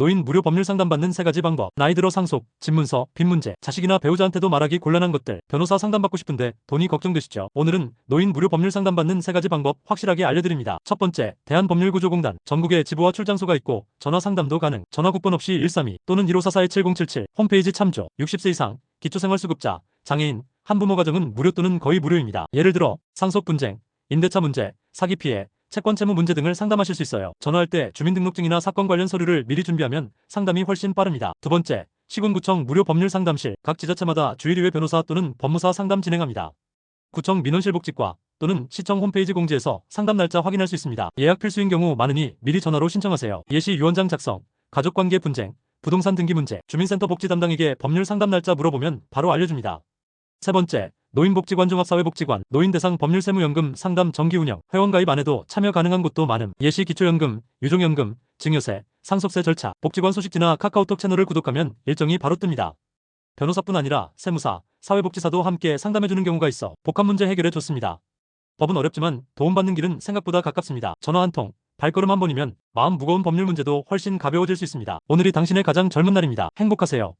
노인 무료 법률 상담 받는 세 가지 방법. 나이 들어 상속, 집 문서, 빚 문제, 자식이나 배우자한테도 말하기 곤란한 것들. 변호사 상담 받고 싶은데 돈이 걱정되시죠? 오늘은 노인 무료 법률 상담 받는 세 가지 방법 확실하게 알려드립니다. 첫 번째, 대한법률구조공단. 전국에 지부와 출장소가 있고 전화 상담도 가능. 전화 국번 없이 132 또는 1544-7077 홈페이지 참조. 60세 이상 기초생활수급자, 장애인, 한부모 가정은 무료 또는 거의 무료입니다. 예를 들어 상속 분쟁, 임대차 문제, 사기 피해, 채권 채무 문제 등을 상담하실 수 있어요. 전화할 때 주민등록증이나 사건 관련 서류를 미리 준비하면 상담이 훨씬 빠릅니다. 두 번째, 시군구청 무료 법률 상담실. 각 지자체마다 주일의회 변호사 또는 법무사 상담 진행합니다. 구청 민원실 복지과 또는 시청 홈페이지 공지에서 상담 날짜 확인할 수 있습니다. 예약 필수인 경우 많으니 미리 전화로 신청하세요. 예시 유언장 작성, 가족관계 분쟁, 부동산 등기 문제, 주민센터 복지 담당에게 법률 상담 날짜 물어보면 바로 알려줍니다. 세 번째, 노인복지관 종합사회복지관, 노인대상 법률세무연금 상담 정기운영, 회원가입 안 해도 참여 가능한 곳도 많음. 예시 기초연금, 유종연금, 증여세, 상속세 절차, 복지관 소식지나 카카오톡 채널을 구독하면 일정이 바로 뜹니다. 변호사뿐 아니라 세무사, 사회복지사도 함께 상담해주는 경우가 있어 복합 문제 해결에 좋습니다. 법은 어렵지만 도움받는 길은 생각보다 가깝습니다. 전화 한 통, 발걸음 한 번이면 마음 무거운 법률 문제도 훨씬 가벼워질 수 있습니다. 오늘이 당신의 가장 젊은 날입니다. 행복하세요.